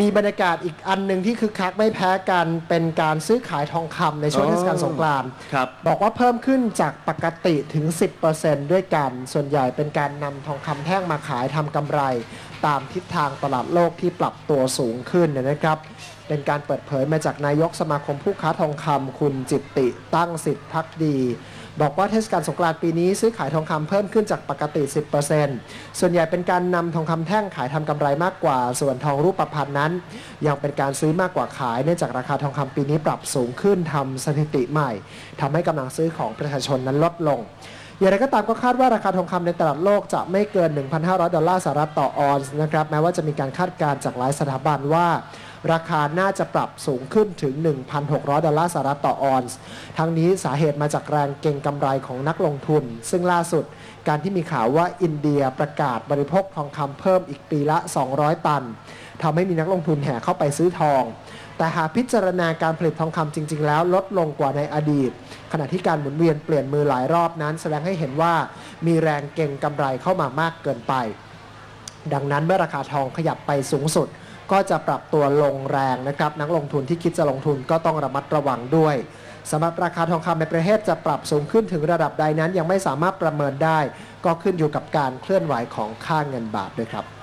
มีบรรยากาศอีกอันหนึ่งที่คึกคักไม่แพ้กันเป็นการซื้อขายทองคำในช่วงอ๋อเทศกาลสงกรานต์ครับ บอกว่าเพิ่มขึ้นจากปกติถึง 10%ด้วยกัน ส่วนใหญ่เป็นการนำทองคำแท่งมาขายทำกำไร ตามทิศทางตลาดโลกที่ปรับตัวสูงขึ้นเนยนะครับ เป็นการเปิดเผยมาจากนายกสมาคมผู้ค้าทองคำคุณจิตติตั้งสิทธิพักดี บอกว่าเทศกาลสงกรานต์ปีนี้ซื้อขายทองคำเพิ่มขึ้นจากปกติ 10%ส่วนใหญ่เป็นการนำทองคำแท่งขายทำกำไรมากกว่า ส่วนทองรูปพรรณนั้น ยังเป็นการซื้อมากกว่าขายเนื่องจากราคาทองคำปีนี้ปรับสูงขึ้นทำสถิติใหม่ทำให้กำลังซื้อของประชาชนนั้นลดลงอย่างไรก็ตามก็คาดว่าราคาทองคำในตลาดโลกจะไม่เกิน 1,500 ดอลลาร์สหรัฐต่อออนซ์นะครับ แม้ว่าจะมีการคาดการณ์จากหลายสถาบันว่า ราคาน่าจะปรับสูงขึ้นถึง 1,600 ดอลลาร์สหรัฐต่อออนซ์ ทั้งนี้สาเหตุมาจากแรงเก็งกำไรของนักลงทุน ซึ่งล่าสุดการที่มีข่าวว่าอินเดียประกาศบริโภคทองคำเพิ่มอีกปีละ 200 ตันทำให้มีนักลงทุนแห่เข้าไปซื้อทอง แต่หากพิจารณาการผลิตทองคำจริง ๆ แล้วลดลงกว่าในอดีต ขณะที่การหมุนเวียนเปลี่ยนมือหลายรอบนั้น แสดงให้เห็นว่ามีแรงเก็งกำไรเข้ามามากเกินไป ดังนั้นเมื่อราคาทองขยับไปสูงสุด ก็จะปรับตัวลงแรงนะครับ นักลงทุนที่คิดจะลงทุนก็ต้องระมัดระวังด้วยสำหรับราคาทองคำในประเทศจะปรับสูงขึ้นถึงระดับใดนั้นยังไม่สามารถประเมินได้ ก็ขึ้นอยู่กับการเคลื่อนไหวของค่าเงินบาทด้วยครับ